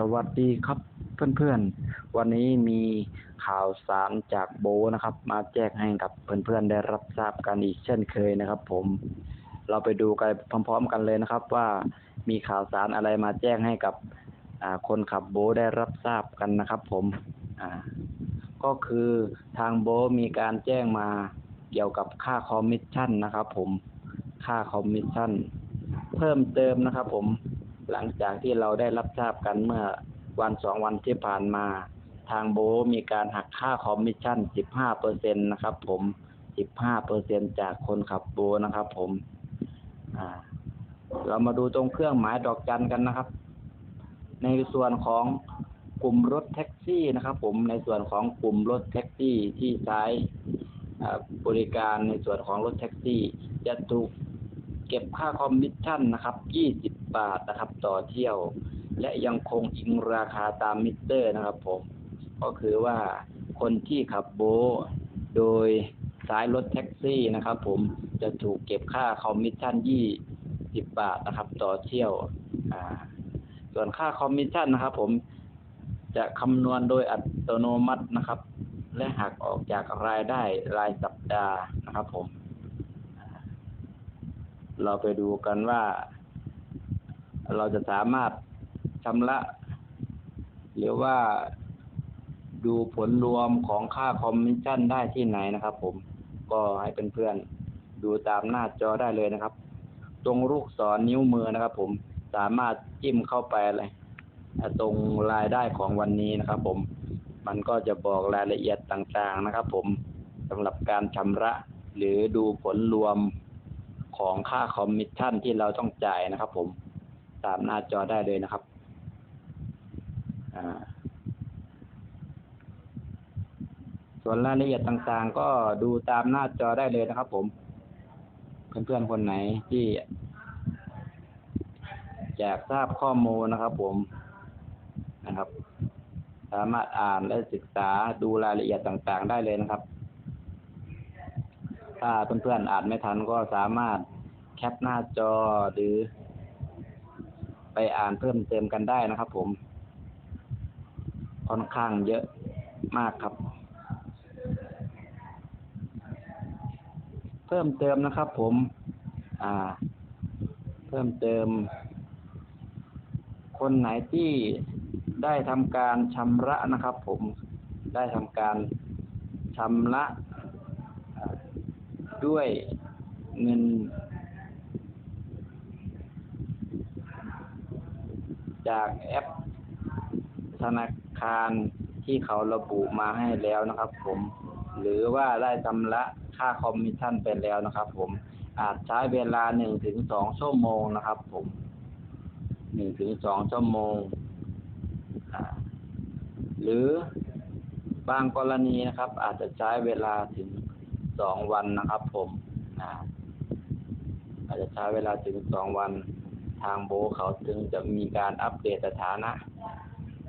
สวัสดีครับเพื่อนๆ วันนี้มีข่าวสารจากโบนะครับ มาแจ้งให้กับเพื่อนๆได้รับทราบกันอีกเช่นเคยนะครับ ผม เราไปดูกันพร้อม ๆ กันเลยนะครับ ว่ามีข่าวสารอะไรมาแจ้งให้กับคนขับโบได้รับทราบกันนะครับ ผมก็คือทางโบมีการแจ้งมาเกี่ยวกับค่าคอมมิชชั่นนะครับ ผมค่าคอมมิชชั่นเพิ่มเติมนะครับ ผม หลังจากที่เราได้รับทราบกันเมื่อวันสองวันที่ผ่านมา ทางโบมีการหักค่าคอมมิชชั่น15เปอร์เซ็นตนะครับ ผม15เปอร์เซ็นจากคนขับโบนะครับ ผมอ่าเรามาดูตรงเครื่องหมายดอกจันกันนะครับ ในส่วนของกลุ่มรถแท็กซี่นะครับ ผมในส่วนของกลุ่มรถแท็กซี่ที่ใช้บริการในส่วนของรถแท็กซี่ จะถูกเก็บค่าคอมมิชชั่นนะครับ20 บาทนะครับ ต่อเที่ยว และยังคงอิงราคาตามมิเตอร์นะครับผม ก็คือว่าคนที่ขับโบโดยสายรถแท็กซี่นะครับ ผมจะถูกเก็บค่าคอมมิชชั่น20บาทนะครับ ต่อเที่ยว อ่า ส่วนค่าคอมมิชชั่นนะครับ ผมจะคำนวณโดยอัตโนมัตินะครับ และหักออกจากรายได้รายสัปดาห์นะครับ ผม เราไปดูกันว่า เราจะสามารถชำระ หรือว่าดูผลรวมของค่าคอมมิชชั่นได้ที่ไหนนะครับ ผมก็ให้เพื่อนๆดูตามหน้าจอได้เลยนะครับ ตรงลูกศรนิ้วมือนะครับ ผมสามารถจิ้มเข้าไปเลยตรงรายได้ของวันนี้นะครับ ผม มันก็จะบอกรายละเอียดต่างๆนะครับ ผมสำหรับการชำระ หรือดูผลรวมของค่าคอมมิชชั่นที่เราต้องจ่ายนะครับ ผม ตามหน้าจอได้เลยนะครับส่วนรายละเอียดต่างๆ ก็ดูตามหน้าจอได้เลยนะครับ ผม เพื่อนๆคนไหนที่อยากทราบข้อมูลนะครับ ผมนะครับ สามารถอ่านและศึกษาดูรายละเอียดต่างๆ ได้เลยนะครับ ถ้าเพื่อนๆอ่านไม่ทันก็สามารถแคปหน้าจอหรือ ไปอ่านเพิ่มเติมกันได้นะครับ ผม ค่อนข้างเยอะมากครับ เพิ่มเติมนะครับ ผม อ่า เพิ่มเติม คนไหนที่ได้ทำการชำระนะครับ ผมได้ทำการชำระด้วยเงิน จากแอปธนาคารที่เขาระบุมาให้แล้วนะครับ ผม หรือว่าได้ชำระค่าคอมมิชชั่นไปแล้วนะครับ ผมอาจใช้เวลาหนึ่งถึงสองชั่วโมงนะครับ ผมหนึ่งถึงสองชั่วโมง หรือบางกรณีนะครับ อาจจะใช้เวลาถึงสองวันนะครับ ผมอาจจะใช้เวลาถึงสองวัน ทางโบเขาจึงจะมีการอัปเดตสถานะ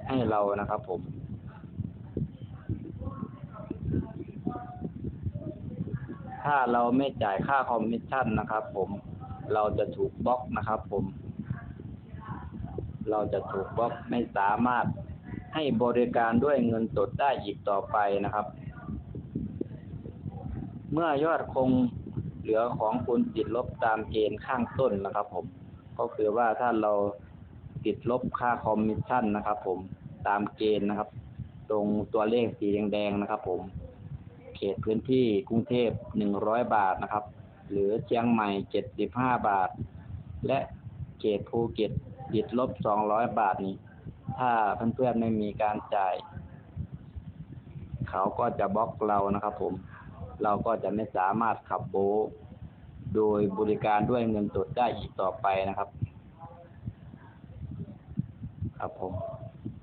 ให้เรานะครับผมถ้าเราไม่จ่ายค่าคอมมิชชั่นนะครับ ผมเราจะถูกบล็อกนะครับ ผม เราจะถูกบล็อกไม่สามารถให้บริการด้วยเงินสดได้อีกต่อไปนะครับ เมื่อยอดคงเหลือของคุณติดลบตามเกณฑ์ข้างต้นนะครับผม ก็คือว่าถ้าเราติดลบค่าคอมมิชชั่นนะครับผมตามเกณฑ์นะครับ ตรงตัวเลขสีแดงๆนะครับ ผมเขตพื้นที่กรุงเทพหนึ่งร้อยบาทนะครับ หรือเชียงใหม่เจ็ดสิบห้าบาท และเขตภูเก็ตติดลบสองร้อยบาทนี้ ถ้าเพื่อนๆไม่มีการจ่าย เขาก็จะบล็อกเรานะครับ ผม เราก็จะไม่สามารถขับโบ โดยบริการด้วยเงินสดได้อีกต่อไปนะครับ ครับผม